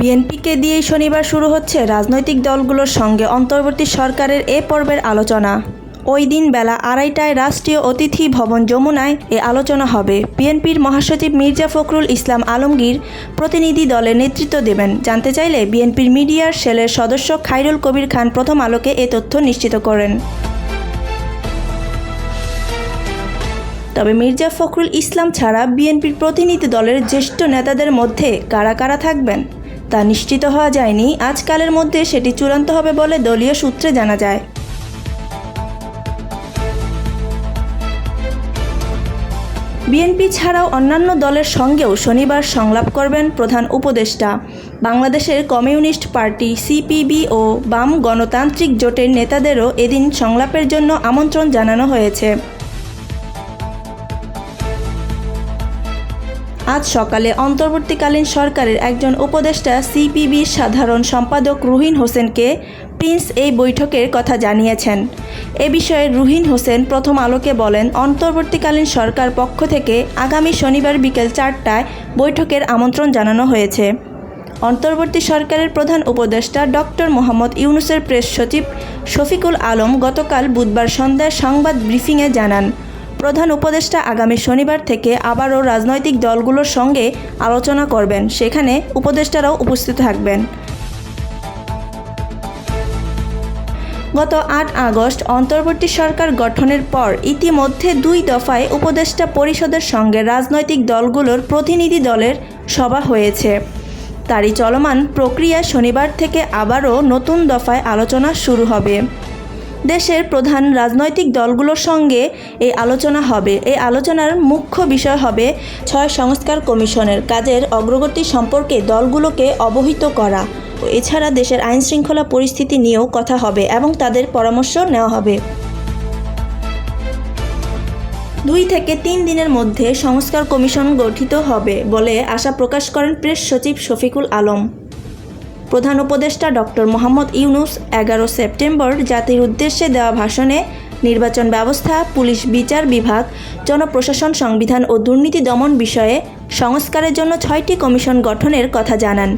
বিএনপিকে দিয়েই শনিবার শুরু হচ্ছে রাজনৈতিক দলগুলোর সঙ্গে অন্তর্বর্তী সরকারের এ পর্বের আলোচনা। ওই দিন বেলা আড়াইটায় রাষ্ট্রীয় অতিথি ভবন যমুনায় এ আলোচনা হবে। বিএনপির মহাসচিব মির্জা ফখরুল ইসলাম আলমগীর প্রতিনিধি দলের নেতৃত্ব দেবেন। জানতে চাইলে বিএনপির মিডিয়ার সেলের সদস্য খাইরুল কবির খান প্রথম আলোকে এ তথ্য নিশ্চিত করেন। তবে মির্জা ফখরুল ইসলাম ছাড়া বিএনপির প্রতিনিধি দলের জ্যেষ্ঠ নেতাদের মধ্যে কারা কারা থাকবেন? তা নিশ্চিত হওয়া যায়নি। আজকালের মধ্যে সেটি চূড়ান্ত হবে বলে দলীয় সূত্রে জানা যায়। বিএনপি ছাড়াও অন্যান্য দলের সঙ্গেও শনিবার সংলাপ করবেন প্রধান উপদেষ্টা। বাংলাদেশের কমিউনিস্ট পার্টি, সিপিবি ও বাম গণতান্ত্রিক জোটের নেতাদেরও এদিন সংলাপের জন্য আমন্ত্রণ জানানো হয়েছে। আজ সকালে অন্তর্বর্তীকালীন সরকারের একজন উপদেষ্টা সিপিবির সাধারণ সম্পাদক রুহিন হোসেনকে প্রিন্স এই বৈঠকের কথা জানিয়েছেন। এ বিষয়ে রুহিন হোসেন প্রথম আলোকে বলেন, অন্তর্বর্তীকালীন সরকার পক্ষ থেকে আগামী শনিবার বিকেল চারটায় বৈঠকের আমন্ত্রণ জানানো হয়েছে। অন্তর্বর্তী সরকারের প্রধান উপদেষ্টা ডক্টর মোহাম্মদ ইউনুসের প্রেস সচিব শফিকুল আলম গতকাল বুধবার সন্ধ্যায় সংবাদ ব্রিফিংয়ে জানান প্রধান উপদেষ্টা আগামী শনিবার থেকে আবারও রাজনৈতিক দলগুলোর সঙ্গে আলোচনা করবেন। সেখানে উপদেষ্টারাও উপস্থিত থাকবেন। গত আট আগস্ট অন্তর্বর্তী সরকার গঠনের পর ইতিমধ্যে দুই দফায় উপদেষ্টা পরিষদের সঙ্গে রাজনৈতিক দলগুলোর প্রতিনিধি দলের সভা হয়েছে। তারই চলমান প্রক্রিয়া শনিবার থেকে আবারও নতুন দফায় আলোচনা শুরু হবে। দেশের প্রধান রাজনৈতিক দলগুলোর সঙ্গে এই আলোচনা হবে। এই আলোচনার মুখ্য বিষয় হবে ছয় সংস্কার কমিশনের কাজের অগ্রগতি সম্পর্কে দলগুলোকে অবহিত করা। এছাড়া দেশের আইন শৃঙ্খলা পরিস্থিতি নিয়েও কথা হবে এবং তাদের পরামর্শ নেওয়া হবে। দুই থেকে তিন দিনের মধ্যে সংস্কার কমিশন গঠিত হবে বলে আশা প্রকাশ করেন প্রেস সচিব শফিকুল আলম। প্রধান উপদেষ্টা ডক্টর মোহাম্মদ ইউনুস এগারো সেপ্টেম্বর জাতির উদ্দেশ্যে দেওয়া ভাষণে নির্বাচন ব্যবস্থা, পুলিশ বিচার বিভাগ, জনপ্রশাসন সংবিধান ও দুর্নীতি দমন বিষয়ে সংস্কারের জন্য ছয়টি কমিশন গঠনের কথা জানান।